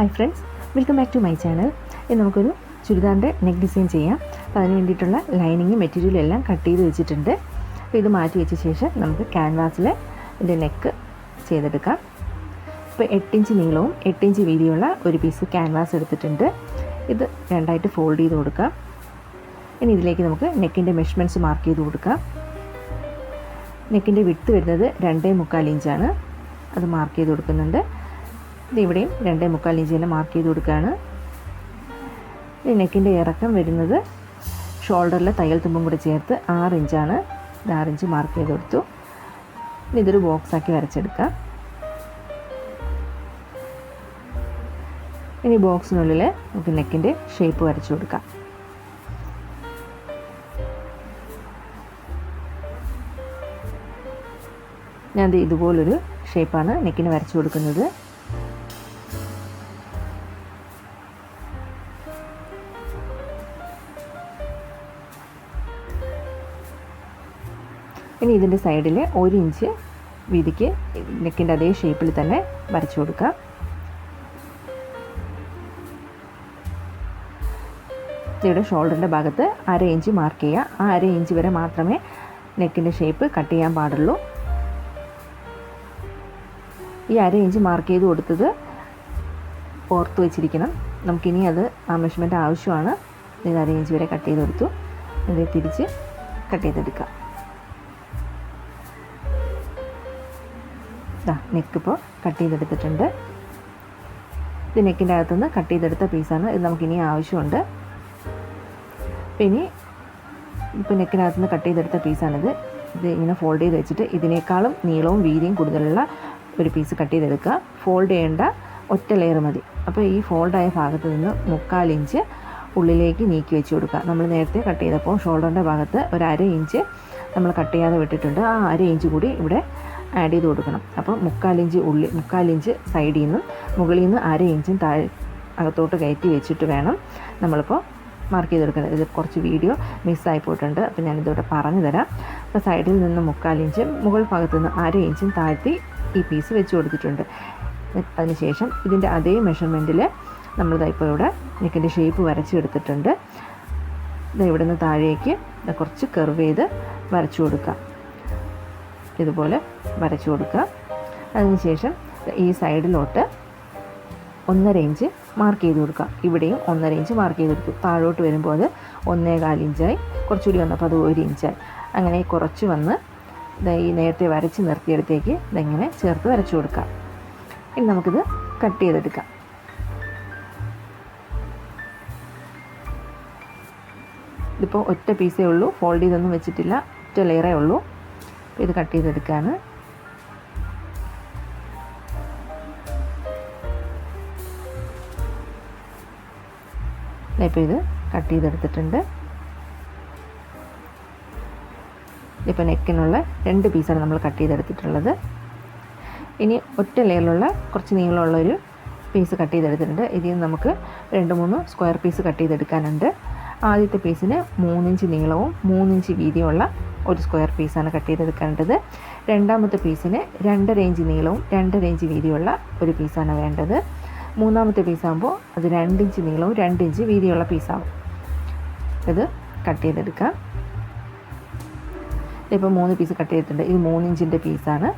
Hi friends welcome back to my channel ഇന്ന് നമുക്കൊരു ചുരിദാറിന്റെ neck design ചെയ്യാം. അപ്പോൾ അതിന് വേണ്ടിയിട്ടുള്ള ലൈനിങ് മെറ്റീരിയലും എല്ലാം കട്ട് ചെയ്ത് വെച്ചിട്ടുണ്ട്. അപ്പോൾ ഇത് മാറ്റി വെച്ച ശേഷം നമുക്ക് ക്യാൻവാസിൽ ഇതിന്റെ നെക്ക് ചെയ്തെടുക്കാം. ഇപ്പോൾ എട്ടിഞ്ച് നീളവും എട്ടിഞ്ച് വീതിയുള്ള ഒരു പീസ് ക്യാൻവാസ് എടുത്തിട്ടുണ്ട്. ഇത് രണ്ടായിട്ട് ഫോൾഡ് ചെയ്ത് കൊടുക്കാം. ഇനി ഇതിലേക്ക് നമുക്ക് നെക്കിന്റെ മെഷർമെന്റ്സ് മാർക്ക് ചെയ്ത് കൊടുക്കാം. നെക്കിന്റെ വിട്ട് വരുന്നത് രണ്ടേ മുക്കാൽ ഇഞ്ചാണ് അത് മാർക്ക് ചെയ്ത് കൊടുക്കുന്നുണ്ട്. ഇവിടെയും രണ്ടേ മുക്കാൽ ഇഞ്ച് തന്നെ മാർക്ക് ചെയ്ത് കൊടുക്കുകയാണ്. ഈ നെക്കിന്റെ ഇറക്കം വരുന്നത് ഷോൾഡറിലെ തയ്യൽ തുമ്പും കൂടി ചേർത്ത് ആറ് ഇഞ്ചാണ്. ഇത് ആറ് ഇഞ്ച് മാർക്ക് ചെയ്ത് കൊടുത്തു. ഇനി ഇതൊരു ബോക്സാക്കി വരച്ചെടുക്കാം. ഇനി ബോക്സിനുള്ളിൽ നമുക്ക് നെക്കിന്റെ ഷേപ്പ് വരച്ചു കൊടുക്കാം. ഞാൻ ഇതുപോലൊരു ഷേപ്പാണ് നെക്കിന് വരച്ചു കൊടുക്കുന്നത്. ഇനി ഇതിന്റെ സൈഡിൽ ഒരു ഇഞ്ച് വീതിക്ക് നെക്കിന്റെ അതേ ഷേപ്പിൽ തന്നെ വരച്ചു കൊടുക്കാം ഇവിടെ ഷോൾഡറിന്റെ ഭാഗത്ത് അര ഇഞ്ച് മാർക്ക് ചെയ്യുക. ആ അര ഇഞ്ച് വരെ മാത്രമേ നെക്കിന്റെ ഷേപ്പ് കട്ട് ചെയ്യാൻ പാടുള്ളൂ. ഈ അര ഇഞ്ച് മാർക്ക് ചെയ്ത് കൊടുത്തത് ഓർത്ത് വെച്ചിരിക്കണം. നമുക്കിനി അത് ആ മെഷർമെന്റ് ആവശ്യമാണ്. ഇത് അര ഇഞ്ച് വരെ കട്ട് ചെയ്ത് കൊടുത്തു. ഇത് തിരിച്ച് കട്ട് ചെയ്തെടുക്കാം. നെക്ക് ഇപ്പോൾ കട്ട് ചെയ്തെടുത്തിട്ടുണ്ട്. ഇത് നെക്കിന്റെ അകത്തുനിന്ന് കട്ട് ചെയ്തെടുത്ത പീസാണ് ഇത് നമുക്കിനി ആവശ്യമുണ്ട്. ഇനി ഇപ്പോൾ നെക്കിനകത്തുനിന്ന് കട്ട് ചെയ്തെടുത്ത പീസാണിത് ഇത് ഇങ്ങനെ ഫോൾഡ് ചെയ്ത് വെച്ചിട്ട് ഇതിനേക്കാളും നീളവും വീതിയും കൂടുതലുള്ള ഒരു പീസ് കട്ട് ചെയ്തെടുക്കുക. ഫോൾഡ് ചെയ്യേണ്ട ഒറ്റ ലെയർ മതി. അപ്പോൾ ഈ ഫോൾഡായ ഭാഗത്ത് നിന്ന് മുക്കാൽ ഇഞ്ച് ഉള്ളിലേക്ക് നീക്കി വെച്ച് കൊടുക്കുക. നമ്മൾ നേരത്തെ കട്ട് ചെയ്തപ്പോൾ ഷോൾഡറിന്റെ ഭാഗത്ത് ഒരു അര ഇഞ്ച് നമ്മൾ കട്ട് ചെയ്യാതെ വിട്ടിട്ടുണ്ട്. ആ അര ഇഞ്ച് കൂടി ഇവിടെ ആഡ് ചെയ്ത് കൊടുക്കണം. അപ്പോൾ മുക്കാലിഞ്ച് ഉള്ളി മുക്കാലിഞ്ച് സൈഡിൽ നിന്നും മുകളിൽ നിന്ന് അര ഇഞ്ചും താഴെ അകത്തോട്ട് കയറ്റി വെച്ചിട്ട് വേണം നമ്മളിപ്പോൾ മാർക്ക് ചെയ്തെടുക്കുന്നത് ഇത് കുറച്ച് വീഡിയോ മിസ്സായി പോയിട്ടുണ്ട്. അപ്പോൾ ഞാനിതോടെ പറഞ്ഞു തരാം. അപ്പോൾ സൈഡിൽ നിന്ന് മുക്കാലിഞ്ചും മുകൾ ഭാഗത്ത് നിന്ന് അര ഇഞ്ചും താഴ്ത്തി ഈ പീസ് വെച്ച് കൊടുത്തിട്ടുണ്ട്. അതിനുശേഷം ഇതിന്റെ അതേ മെഷർമെന്റിൽ നമ്മളിതായിപ്പോൾ ഇവിടെ നെക്കിന്റെ ഷേപ്പ് വരച്ചെടുത്തിട്ടുണ്ട് ഇത് ഇവിടെ നിന്ന് താഴേക്ക് കുറച്ച് കർവ് ചെയ്ത് വരച്ചു കൊടുക്കുക ഇതുപോലെ വരച്ചു കൊടുക്കുക. അതിനുശേഷം ഈ സൈഡിലോട്ട് ഒന്നര ഇഞ്ച് മാർക്ക് ചെയ്ത് കൊടുക്കുക. ഇവിടെയും ഒന്നര ഇഞ്ച് മാർക്ക് ചെയ്ത് കൊടുക്കും താഴോട്ട് വരുമ്പോൾ അത് ഒന്നേകാൽ ഇഞ്ചായി. കുറച്ചുകൂടി വന്നപ്പോൾ അത് ഒരു ഇഞ്ചായി. അങ്ങനെ കുറച്ച് വന്ന് ഈ നേരത്തെ വരച്ച് നിർത്തിയെടുത്തേക്ക് ഇതെങ്ങനെ ചേർത്ത് വരച്ചു കൊടുക്കാം ഇനി നമുക്കിത് കട്ട് ചെയ്തെടുക്കാം. ഇതിപ്പോൾ ഒറ്റ പീസേ ഉള്ളൂ. ഫോൾഡ് ചെയ്തൊന്നും വെച്ചിട്ടില്ല. ഒറ്റ ലെയറേ ഉള്ളൂ. ഇത് കട്ട് ചെയ്തെടുക്കുകയാണ് ഇപ്പോൾ ഇത് കട്ട് ചെയ്തെടുത്തിട്ടുണ്ട്. ഇപ്പോൾ നെക്കിനുള്ള രണ്ട് പീസാണ് നമ്മൾ കട്ട് ചെയ്തെടുത്തിട്ടുള്ളത്. ഇനി ഒറ്റ ലെയറിലുള്ള കുറച്ച് നീളമുള്ളൊരു പീസ് കട്ട് ചെയ്തെടുത്തിട്ടുണ്ട്. ഇതിൽ നമുക്ക് രണ്ട് മൂന്ന് സ്ക്വയർ പീസ് കട്ട് ചെയ്തെടുക്കാനുണ്ട്. ആദ്യത്തെ പീസിന് മൂന്നിഞ്ച് നീളവും മൂന്നിഞ്ച് വീതിയുമുള്ള ഒരു സ്ക്വയർ പീസാണ് കട്ട് ചെയ്തെടുക്കേണ്ടത് രണ്ടാമത്തെ പീസിന് രണ്ടര ഇഞ്ച് നീളവും രണ്ടര ഇഞ്ച് വീതിയുള്ള ഒരു പീസാണ് വേണ്ടത്. മൂന്നാമത്തെ പീസാകുമ്പോൾ അത് രണ്ടിഞ്ച് നീളവും രണ്ടിഞ്ച് വീതിയുള്ള പീസാവും. ഇത് കട്ട് ചെയ്തെടുക്കാം ഇപ്പോൾ മൂന്ന് പീസ് കട്ട് ചെയ്തിട്ടുണ്ട്. ഇത് മൂന്നിഞ്ചിന്റെ പീസാണ്.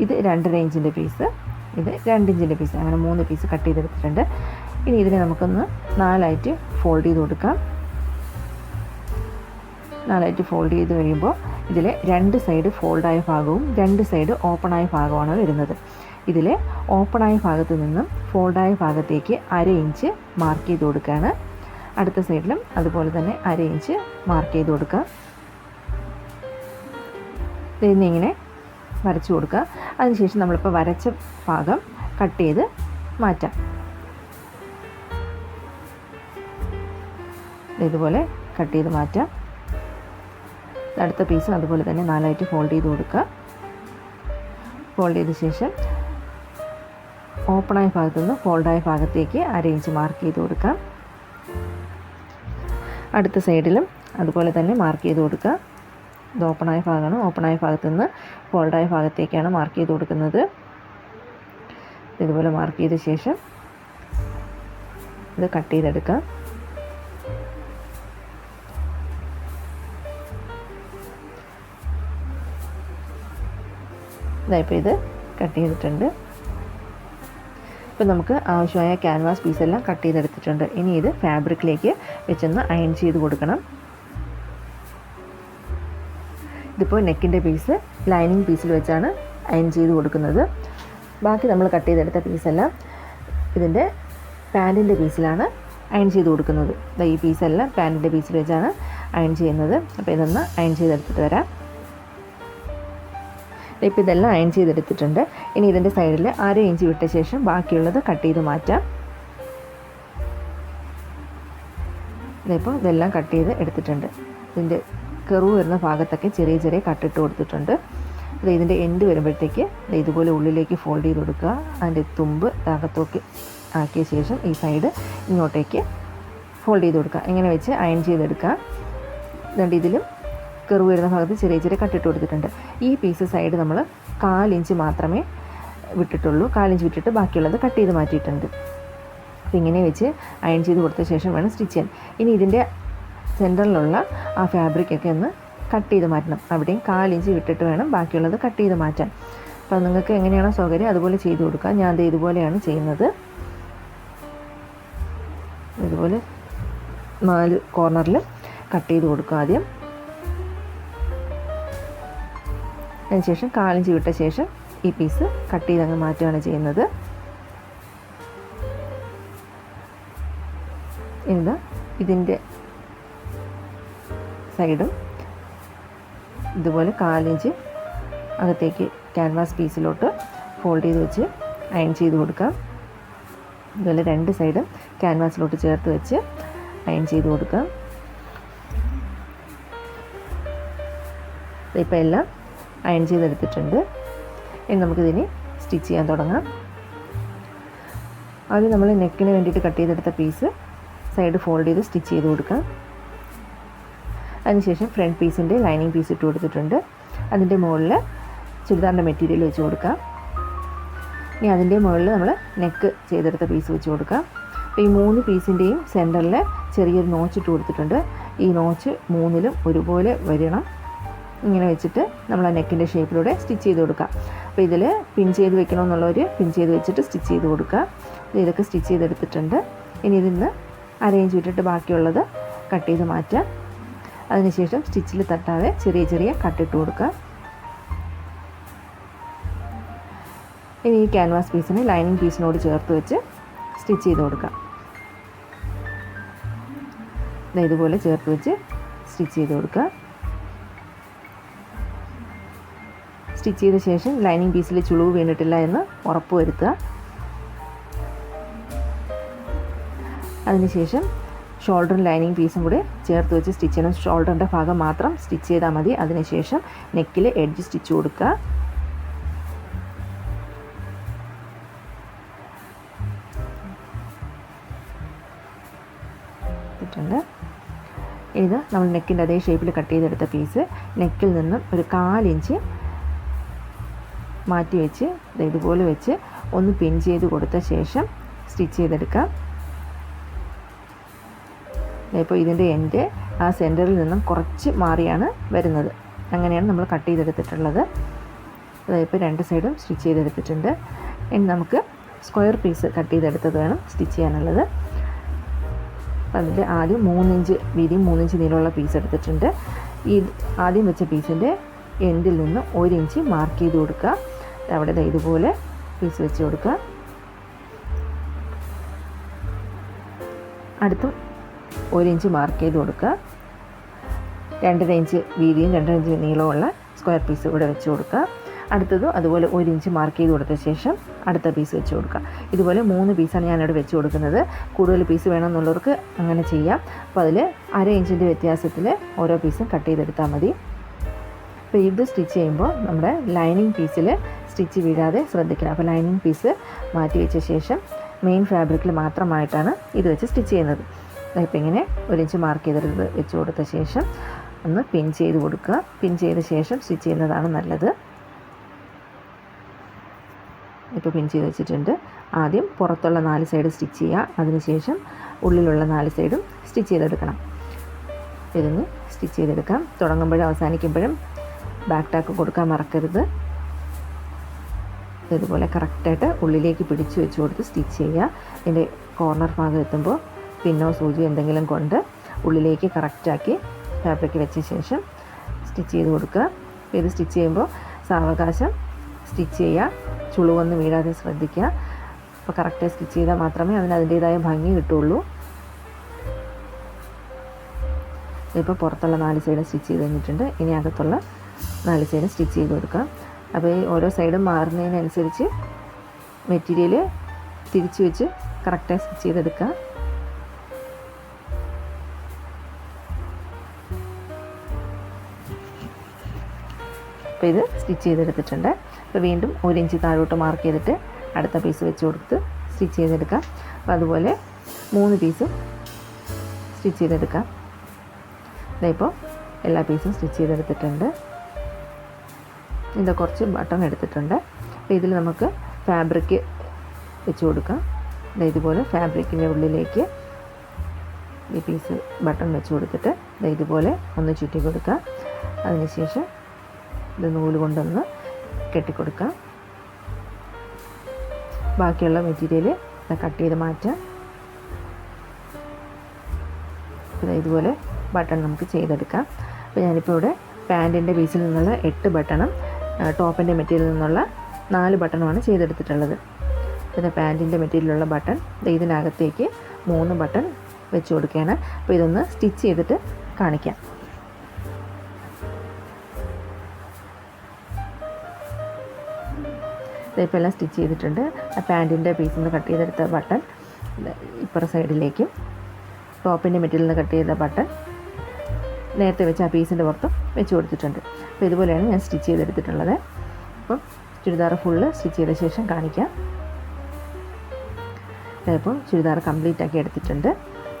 ഇത് രണ്ടര ഇഞ്ചിന്റെ പീസ്. ഇത് രണ്ടിഞ്ചിന്റെ പീസ്. അങ്ങനെ മൂന്ന് പീസ് കട്ട് ചെയ്തെടുത്തിട്ടുണ്ട്. ഇനി ഇതിനെ നമുക്കൊന്ന് നാലായിട്ട് ഫോൾഡ് ചെയ്ത് കൊടുക്കാം. നാലായിട്ട് ഫോൾഡ് ചെയ്ത് കഴിയുമ്പോൾ ഇതിൽ രണ്ട് സൈഡ് ഫോൾഡായ ഭാഗവും രണ്ട് സൈഡ് ഓപ്പണായ ഭാഗമാണ് വരുന്നത്. ഇതിൽ ഓപ്പണായ ഭാഗത്ത് നിന്നും ഫോൾഡായ ഭാഗത്തേക്ക് അര ഇഞ്ച് മാർക്ക് ചെയ്ത് കൊടുക്കുകയാണ്. അടുത്ത സൈഡിലും അതുപോലെ തന്നെ അര ഇഞ്ച് മാർക്ക് ചെയ്ത് കൊടുക്കുക. ഇതിങ്ങനെ വരച്ചു കൊടുക്കുക. അതിനുശേഷം നമ്മളിപ്പോൾ വരച്ച ഭാഗം കട്ട് ചെയ്ത് മാറ്റാം. ഇതുപോലെ കട്ട് ചെയ്ത് മാറ്റാം. അടുത്ത പീസ് അതുപോലെ തന്നെ നാലായിട്ട് ഫോൾഡ് ചെയ്ത് കൊടുക്കുക. ഫോൾഡ് ചെയ്ത ശേഷം ഓപ്പണായ ഭാഗത്തു നിന്ന് ഫോൾഡായ ഭാഗത്തേക്ക് അര ഇഞ്ച് മാർക്ക് ചെയ്ത് കൊടുക്കാം. അടുത്ത സൈഡിലും അതുപോലെ തന്നെ മാർക്ക് ചെയ്ത് കൊടുക്കുക. ഇത് ഓപ്പണായ ഭാഗമാണ്. ഓപ്പണായ ഭാഗത്തു നിന്ന് ഫോൾഡായ ഭാഗത്തേക്കാണ് മാർക്ക് ചെയ്ത് കൊടുക്കുന്നത്. ഇതുപോലെ മാർക്ക് ചെയ്ത ശേഷം ഇത് കട്ട് ചെയ്തെടുക്കാം. ഇതായിപ്പോൾ ഇത് കട്ട് ചെയ്തിട്ടുണ്ട്. ഇപ്പോൾ നമുക്ക് ആവശ്യമായ ക്യാൻവാസ് പീസെല്ലാം കട്ട് ചെയ്തെടുത്തിട്ടുണ്ട്. ഇനി ഇത് ഫാബ്രിക്കിലേക്ക് വെച്ചൊന്ന് അയൺ ചെയ്ത് കൊടുക്കണം. ഇതിപ്പോൾ നെക്കിന്റെ പീസ് ലൈനിങ് പീസിൽ വെച്ചാണ് അയൺ ചെയ്ത് കൊടുക്കുന്നത്. ബാക്കി നമ്മൾ കട്ട് ചെയ്തെടുത്ത പീസെല്ലാം ഇതിന്റെ പാന്റിന്റെ പീസിലാണ് അയൺ ചെയ്ത് കൊടുക്കുന്നത്. ഈ പീസെല്ലാം പാന്റിന്റെ പീസിൽ വെച്ചാണ് അയൺ ചെയ്യുന്നത്. അപ്പോൾ ഇതൊന്ന് അയൺ ചെയ്തെടുത്തിട്ട് വരാം. ഇപ്പോൾ ഇതെല്ലാം അയൺ ചെയ്തെടുത്തിട്ടുണ്ട്. ഇനി ഇതിന്റെ സൈഡിൽ അര ഇഞ്ച് വിട്ട ശേഷം ബാക്കിയുള്ളത് കട്ട് ചെയ്ത് മാറ്റാം. ഇതിപ്പോൾ ഇതെല്ലാം കട്ട് ചെയ്ത് എടുത്തിട്ടുണ്ട്. ഇതിന്റെ കെറു വരുന്ന ഭാഗത്തൊക്കെ ചെറിയ ചെറിയ കട്ടിട്ട് കൊടുത്തിട്ടുണ്ട്. അത് ഇതിന്റെ എൻഡ് വരുമ്പോഴത്തേക്ക് ഇതുപോലെ ഉള്ളിലേക്ക് ഫോൾഡ് ചെയ്ത് കൊടുക്കുക. അതിന്റെ തുമ്പ് അകത്തോക്ക് ആക്കിയ ശേഷം ഈ സൈഡ് ഇങ്ങോട്ടേക്ക് ഫോൾഡ് ചെയ്ത് കൊടുക്കുക. ഇങ്ങനെ വെച്ച് അയൺ ചെയ്തെടുക്കുക. രണ്ട് ഇതിലും കെറു വരുന്ന ഭാഗത്ത് ചെറിയ ചെറിയ കട്ടിട്ട് കൊടുത്തിട്ടുണ്ട്. ഈ പീസ് സൈഡ് നമ്മൾ കാലിഞ്ച് മാത്രമേ വിട്ടിട്ടുള്ളൂ. കാലിഞ്ച് വിട്ടിട്ട് ബാക്കിയുള്ളത് കട്ട് ചെയ്ത് മാറ്റിയിട്ടുണ്ട്. അപ്പോൾ ഇങ്ങനെ വെച്ച് അയൺ ചെയ്ത് കൊടുത്ത ശേഷം വേണം സ്റ്റിച്ച് ചെയ്യാൻ. ഇനി ഇതിന്റെ സെന്ററിലുള്ള ആ ഫാബ്രിക്കൊക്കെ ഒന്ന് കട്ട് ചെയ്ത് മാറ്റണം. അവിടെയും കാലിഞ്ച് വിട്ടിട്ട് വേണം ബാക്കിയുള്ളത് കട്ട് ചെയ്ത് മാറ്റാൻ. അപ്പോൾ നിങ്ങൾക്ക് എങ്ങനെയാണോ സൗകര്യം അതുപോലെ ചെയ്ത് കൊടുക്കുക. ഞാൻ അത് ഇതുപോലെയാണ് ചെയ്യുന്നത്. ഇതുപോലെ നാല് കോർണറിൽ കട്ട് ചെയ്ത് കൊടുക്കുക ആദ്യം. അതിനുശേഷം കാലിഞ്ചി വിട്ട ശേഷം ഈ പീസ് കട്ട് ചെയ്ത് അങ്ങ് മാറ്റുകയാണ് ചെയ്യുന്നത്. ഇതാ ഇതിന്റെ സൈഡും ഇതുപോലെ കാലിഞ്ച് അകത്തേക്ക് ക്യാൻവാസ് പീസിലോട്ട് ഫോൾഡ് ചെയ്ത് വെച്ച് അയൺ ചെയ്ത് കൊടുക്കാം. ഇതുപോലെ രണ്ട് സൈഡും ക്യാൻവാസിലോട്ട് ചേർത്ത് വെച്ച് അയൺ ചെയ്ത് കൊടുക്കാം. ഇപ്പോൾ എല്ലാം അയൺ ചെയ്തെടുത്തിട്ടുണ്ട്. ഇനി നമുക്കിതിന് സ്റ്റിച്ച് ചെയ്യാൻ തുടങ്ങാം. ആദ്യം നമ്മൾ നെക്കിന് വേണ്ടിയിട്ട് കട്ട് ചെയ്തെടുത്ത പീസ് സൈഡ് ഫോൾഡ് ചെയ്ത് സ്റ്റിച്ച് ചെയ്ത് കൊടുക്കാം. അതിനുശേഷം ഫ്രണ്ട് പീസിന്റെ ലൈനിങ് പീസ് ഇട്ട് കൊടുത്തിട്ടുണ്ട്. അതിന്റെ മുകളിൽ ചുരിദാറിന്റെ മെറ്റീരിയൽ വെച്ച് കൊടുക്കാം. ഇനി അതിന്റെ മുകളിൽ നമ്മൾ നെക്ക് ചെയ്തെടുത്ത പീസ് വെച്ച് കൊടുക്കാം. അപ്പോൾ ഈ മൂന്ന് പീസിന്റെയും സെന്ററിൽ ചെറിയൊരു നോച്ച് ഇട്ട് കൊടുത്തിട്ടുണ്ട്. ഈ നോച്ച് മൂന്നിലും ഒരുപോലെ വരണം. ഇങ്ങനെ വെച്ചിട്ട് നമ്മൾ ആ നെക്കിന്റെ ഷേപ്പിലൂടെ സ്റ്റിച്ച് ചെയ്ത് കൊടുക്കുക അപ്പോൾ ഇതിൽ പിൻ ചെയ്ത് വെക്കണമെന്നുള്ളവർ പിൻ ചെയ്ത് വെച്ചിട്ട് സ്റ്റിച്ച് ചെയ്ത് കൊടുക്കുക. ഇതൊക്കെ സ്റ്റിച്ച് ചെയ്തെടുത്തിട്ടുണ്ട്. ഇനി ഇതിന്ന് അറേഞ്ച് വിട്ടിട്ട് ബാക്കിയുള്ളത് കട്ട് ചെയ്ത് മാറ്റുക. അതിനുശേഷം സ്റ്റിച്ചിൽ തട്ടാതെ ചെറിയ ചെറിയ കട്ടിട്ട് കൊടുക്കുക. ഇനി ഈ ക്യാൻവാസ് പീസിന് ലൈനിങ് പീസിനോട് ചേർത്ത് വെച്ച് സ്റ്റിച്ച് ചെയ്ത് കൊടുക്കാം ഇതുപോലെ ചേർത്ത് വെച്ച് സ്റ്റിച്ച് ചെയ്ത് കൊടുക്കുക. സ്റ്റിച്ച് ചെയ്ത ശേഷം ലൈനിങ് പീസിൽ ചുളിവ് വീണിട്ടില്ല എന്ന് ഉറപ്പ് വരുത്തുക. അതിനുശേഷം ഷോൾഡറും ലൈനിങ് പീസും കൂടി ചേർത്ത് വെച്ച് സ്റ്റിച്ച് ചെയ്യണം. ഷോൾഡറിന്റെ ഭാഗം മാത്രം സ്റ്റിച്ച് ചെയ്താൽ മതി. അതിനുശേഷം നെക്കിൽ എഡ്ജ് സ്റ്റിച്ച് കൊടുക്കുക. ഇത് നമ്മൾ നെക്കിന്റെ അതേ ഷേപ്പിൽ കട്ട് ചെയ്തെടുത്ത പീസ് നെക്കിൽ നിന്നും ഒരു കാലിഞ്ച് മാറ്റി വെച്ച് ഇതുപോലെ വെച്ച് ഒന്ന് പിൻ ചെയ്ത് കൊടുത്ത ശേഷം സ്റ്റിച്ച് ചെയ്തെടുക്കാം. ഇപ്പോൾ ഇതിന്റെ എൻഡ് ആ സെന്ററിൽ നിന്നും കുറച്ച് മാറിയാണ് വരുന്നത്. അങ്ങനെയാണ് നമ്മൾ കട്ട് ചെയ്തെടുത്തിട്ടുള്ളത്. ഇപ്പോൾ രണ്ട് സൈഡും സ്റ്റിച്ച് ചെയ്തെടുത്തിട്ടുണ്ട്. ഇനി നമുക്ക് സ്ക്വയർ പീസ് കട്ട് ചെയ്തെടുത്തത് വേണം സ്റ്റിച്ച് ചെയ്യാനുള്ളത്. അതിന്റെ ആദ്യം മൂന്നിഞ്ച് വീതി മൂന്നിഞ്ച് നീളമുള്ള പീസ് എടുത്തിട്ടുണ്ട്. ഈ ആദ്യം വെച്ച പീസിന്റെ എൻഡിൽ നിന്ന് ഒരു ഇഞ്ച് മാർക്ക് ചെയ്ത് കൊടുക്കുക. അവിടെ ഇതുപോലെ പീസ് വെച്ച് കൊടുക്കുക. അടുത്ത് ഒരു ഇഞ്ച് മാർക്ക് ചെയ്ത് കൊടുക്കുക. രണ്ടര ഇഞ്ച് വീതിയും രണ്ടര ഇഞ്ച് നീളമുള്ള സ്ക്വയർ പീസ് ഇവിടെ വെച്ച് കൊടുക്കുക. അടുത്തതും അതുപോലെ ഒരു ഇഞ്ച് മാർക്ക് ചെയ്ത് കൊടുത്ത ശേഷം അടുത്ത പീസ് വെച്ച് കൊടുക്കുക. ഇതുപോലെ മൂന്ന് പീസാണ് ഞാനിവിടെ വെച്ച് കൊടുക്കുന്നത്. കൂടുതൽ പീസ് വേണമെന്നുള്ളവർക്ക് അങ്ങനെ ചെയ്യാം. അപ്പോൾ അതിൽ അര ഇഞ്ചിന്റെ വ്യത്യാസത്തിൽ ഓരോ പീസും കട്ട് ചെയ്തെടുത്താൽ മതി. അപ്പോൾ ഇത് സ്റ്റിച്ച് ചെയ്യുമ്പോൾ നമ്മുടെ ലൈനിങ് പീസിൽ സ്റ്റിച്ച് വീഴാതെ ശ്രദ്ധിക്കണം. അപ്പോൾ ലൈനിങ് പീസ് മാറ്റി വെച്ച ശേഷം മെയിൻ ഫാബ്രിക്കിൽ മാത്രമായിട്ടാണ് ഇത് വെച്ച് സ്റ്റിച്ച് ചെയ്യുന്നത്. ഇപ്പോൾ ഇങ്ങനെ ഒരു ഇഞ്ച് മാർക്ക് ചെയ്തെടുത്ത് വെച്ച് കൊടുത്ത ശേഷം ഒന്ന് പിൻ ചെയ്ത് കൊടുക്കുക. പിൻ ചെയ്ത ശേഷം സ്റ്റിച്ച് ചെയ്യുന്നതാണ് നല്ലത്. ഇപ്പോൾ പിൻ ചെയ്ത് വെച്ചിട്ടുണ്ട്. ആദ്യം പുറത്തുള്ള നാല് സൈഡ് സ്റ്റിച്ച് ചെയ്യുക. അതിനുശേഷം ഉള്ളിലുള്ള നാല് സൈഡും സ്റ്റിച്ച് ചെയ്തെടുക്കണം. ഇതൊന്ന് സ്റ്റിച്ച് ചെയ്തെടുക്കാം. തുടങ്ങുമ്പോഴും അവസാനിക്കുമ്പോഴും ബാക്ക് ടാക്ക് കൊടുക്കാൻ മറക്കരുത്. ഇതുപോലെ കറക്റ്റായിട്ട് ഉള്ളിലേക്ക് പിടിച്ചു വെച്ച് കൊടുത്ത് സ്റ്റിച്ച് ചെയ്യുക. ഇതിന്റെ കോർണർ ഭാഗം എത്തുമ്പോൾ പിന്നോ സൂചി എന്തെങ്കിലും കൊണ്ട് ഉള്ളിലേക്ക് കറക്റ്റാക്കി ഫാബ്രിക് വെച്ച ശേഷം സ്റ്റിച്ച് ചെയ്ത് കൊടുക്കുക. ഇത് സ്റ്റിച്ച് ചെയ്യുമ്പോൾ സാവകാശം സ്റ്റിച്ച് ചെയ്യുക. ചുളിവൊന്നും വീഴാതെ ശ്രദ്ധിക്കുക. അപ്പോൾ കറക്റ്റായി സ്റ്റിച്ച് ചെയ്താൽ മാത്രമേ അതിന് അതിന്റേതായ ഭംഗി കിട്ടുള്ളൂ. ഇപ്പോൾ പുറത്തുള്ള നാല് സൈഡ് സ്റ്റിച്ച് ചെയ്ത് കഴിഞ്ഞിട്ടുണ്ട്. ഇനി അകത്തുള്ള നാല് സൈഡ് സ്റ്റിച്ച് ചെയ്ത് കൊടുക്കാം അപ്പോൾ ഈ ഓരോ സൈഡും മാറുന്നതിനനുസരിച്ച് മെറ്റീരിയൽ തിരിച്ച് വെച്ച് കറക്റ്റായി സ്റ്റിച്ച് ചെയ്തെടുക്കുക അപ്പോൾ ഇത് സ്റ്റിച്ച് ചെയ്തെടുത്തിട്ടുണ്ട്. അപ്പോൾ വീണ്ടും ഒരു ഇഞ്ച് താഴോട്ട് മാർക്ക് ചെയ്തിട്ട് അടുത്ത പീസ് വെച്ച് കൊടുത്ത് സ്റ്റിച്ച് ചെയ്തെടുക്കുക അപ്പോൾ അതുപോലെ മൂന്ന് പീസും സ്റ്റിച്ച് ചെയ്തെടുക്കാം. ഇപ്പോൾ എല്ലാ പീസും സ്റ്റിച്ച് ചെയ്തെടുത്തിട്ടുണ്ട്. ഇത് കുറച്ച് ബട്ടൺ എടുത്തിട്ടുണ്ട്. അപ്പോൾ ഇതിൽ നമുക്ക് ഫാബ്രിക് വെച്ച് കൊടുക്കാം. ഇതുപോലെ ഫാബ്രിക്കിന്റെ ഉള്ളിലേക്ക് ഈ പീസ് ബട്ടൺ വെച്ച് കൊടുത്തിട്ട് ഇതുപോലെ ഒന്ന് ചുറ്റി കൊടുക്കുക അതിനുശേഷം ഇത് നൂൽ കൊണ്ടൊന്ന് കെട്ടിക്കൊടുക്കാം ബാക്കിയുള്ള മെറ്റീരിയൽ കട്ട് ചെയ്ത് മാറ്റാം. ഇതുപോലെ ബട്ടൺ നമുക്ക് ചെയ്തെടുക്കാം. അപ്പോൾ ഞാനിപ്പോൾ ഇവിടെ പാന്റിന്റെ പീസിൽ നിന്നുള്ള എട്ട് ബട്ടണും ടോപ്പിന്റെ മെറ്റീരിയൽ നിന്നുള്ള നാല് ബട്ടണുമാണ് ചെയ്തെടുത്തിട്ടുള്ളത്. പിന്നെ പാന്റിന്റെ മെറ്റീരിയലുള്ള ബട്ടൺ ഇതിനകത്തേക്ക് മൂന്ന് ബട്ടൺ വെച്ച് കൊടുക്കുകയാണ്. അപ്പോൾ ഇതൊന്ന് സ്റ്റിച്ച് ചെയ്തിട്ട് കാണിക്കാം. ഇപ്പോൾ എല്ലാം സ്റ്റിച്ച് ചെയ്തിട്ടുണ്ട്. ആ പാന്റിന്റെ പീസിൽ നിന്ന് കട്ട് ചെയ്തെടുത്ത ബട്ടൺ ഇപ്പുറ സൈഡിലേക്കും ടോപ്പിന്റെ മെറ്റീരിയൽ നിന്ന് കട്ട് ചെയ്ത ബട്ടൺ നേരത്തെ വെച്ച് ആ പീസിന്റെ പുറത്തും വെച്ച് കൊടുത്തിട്ടുണ്ട്. അപ്പോൾ ഇതുപോലെയാണ് ഞാൻ സ്റ്റിച്ച് ചെയ്തെടുത്തിട്ടുള്ളത്. അപ്പം ചുരിദാർ ഫുള്ള് സ്റ്റിച്ച് ചെയ്ത ശേഷം കാണിക്കാം. അപ്പോൾ ചുരിദാർ കംപ്ലീറ്റ് ആക്കി എടുത്തിട്ടുണ്ട്.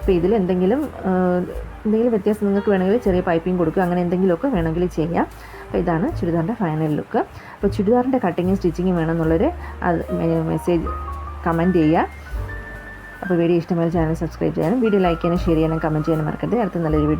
അപ്പോൾ ഇതിൽ എന്തെങ്കിലും എന്തെങ്കിലും വ്യത്യാസം നിങ്ങൾക്ക് വേണമെങ്കിൽ ചെറിയ പൈപ്പിംഗ് കൊടുക്കുക അങ്ങനെ എന്തെങ്കിലുമൊക്കെ വേണമെങ്കിൽ ചെയ്യാം. അപ്പോൾ ഇതാണ് ചുരിദാറിന്റെ ഫൈനൽ ലുക്ക്. അപ്പോൾ ചുരിദാറിന്റെ കട്ടിങ്ങും സ്റ്റിച്ചിങ്ങും വേണമെന്നുള്ളൊരു മെസ്സേജ് കമന്റ് ചെയ്യുക. അപ്പോൾ വീഡിയോ ഇഷ്ടമായ ചാനൽ സബ്സ്ക്രൈബ് ചെയ്യാനും വീഡിയോ ലൈക്ക് ചെയ്യാനും ഷെയർ ചെയ്യാനും കമന്റ് ചെയ്യാനും മറക്കരുത്. അടുത്ത നല്ലൊരു വീഡിയോ